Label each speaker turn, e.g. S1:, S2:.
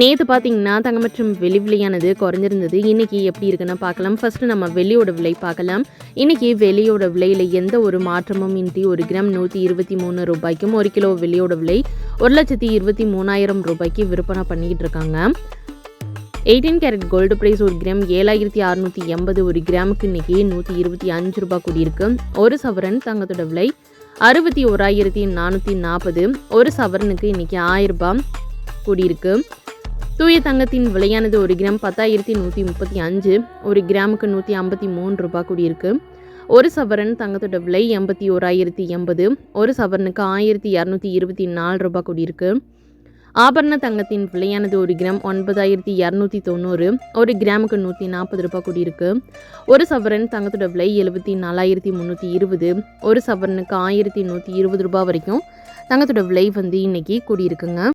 S1: நேற்று பார்த்தீங்கன்னா தங்கம் மற்றும் வெளி விலையானது குறைஞ்சிருந்தது. இன்றைக்கி எப்படி இருக்குன்னு பார்க்கலாம். ஃபஸ்ட்டு நம்ம வெள்ளியோட விலை பார்க்கலாம். இன்றைக்கி வெள்ளியோட விலையில் எந்த ஒரு மாற்றமும் இன்றி ஒரு கிராம் நூற்றி இருபத்தி மூணு ரூபாய்க்கும் ஒரு கிலோ வெள்ளியோட விலை ஒரு லட்சத்தி இருபத்தி மூணாயிரம் ரூபாய்க்கு விற்பனை பண்ணிக்கிட்டு இருக்காங்க. எயிட்டீன் கேரட் கோல்டு ப்ரைஸ் ஒரு கிராம் ஏழாயிரத்தி அறுநூற்றி எண்பது ஒரு கிராமுக்கு இன்றைக்கி நூற்றி இருபத்தி அஞ்சு ரூபாய் கூடியிருக்கு. ஒரு சவரன் தங்கத்தோட விலை அறுபத்தி ஓராயிரத்தி நானூற்றி நாற்பது ஒரு சவரனுக்கு இன்றைக்கி ஆயிரம் ரூபாய் கூடியிருக்கு. தூய தங்கத்தின் விலையானது ஒரு கிராம் பத்தாயிரத்தி நூற்றி முப்பத்தி அஞ்சு ஒரு கிராமுக்கு நூற்றி ஐம்பத்தி மூணு ரூபாய் கூடியிருக்கு. ஒரு சவரன் தங்கத்தோட விலை எண்பத்தி ஓராயிரத்தி எண்பது ஒரு சவரனுக்கு ஆயிரத்தி இரநூத்தி இருபத்தி நாலு ரூபாய் கூடியிருக்கு. ஆபரண தங்கத்தின் விலையானது ஒரு கிராம் ஒன்பதாயிரத்தி இரநூத்தி தொண்ணூறு ஒரு கிராமுக்கு நூற்றி நாற்பது ரூபாய் கூடியிருக்கு. ஒரு சவரன் தங்கத்தோட விலை எழுபத்தி நாலாயிரத்தி முந்நூற்றி இருபது ஒரு சவரனுக்கு ஆயிரத்தி நூற்றி இருபது ரூபாய் வரைக்கும் தங்கத்தோட விலை வந்து இன்னைக்கு கூடியிருக்குங்க.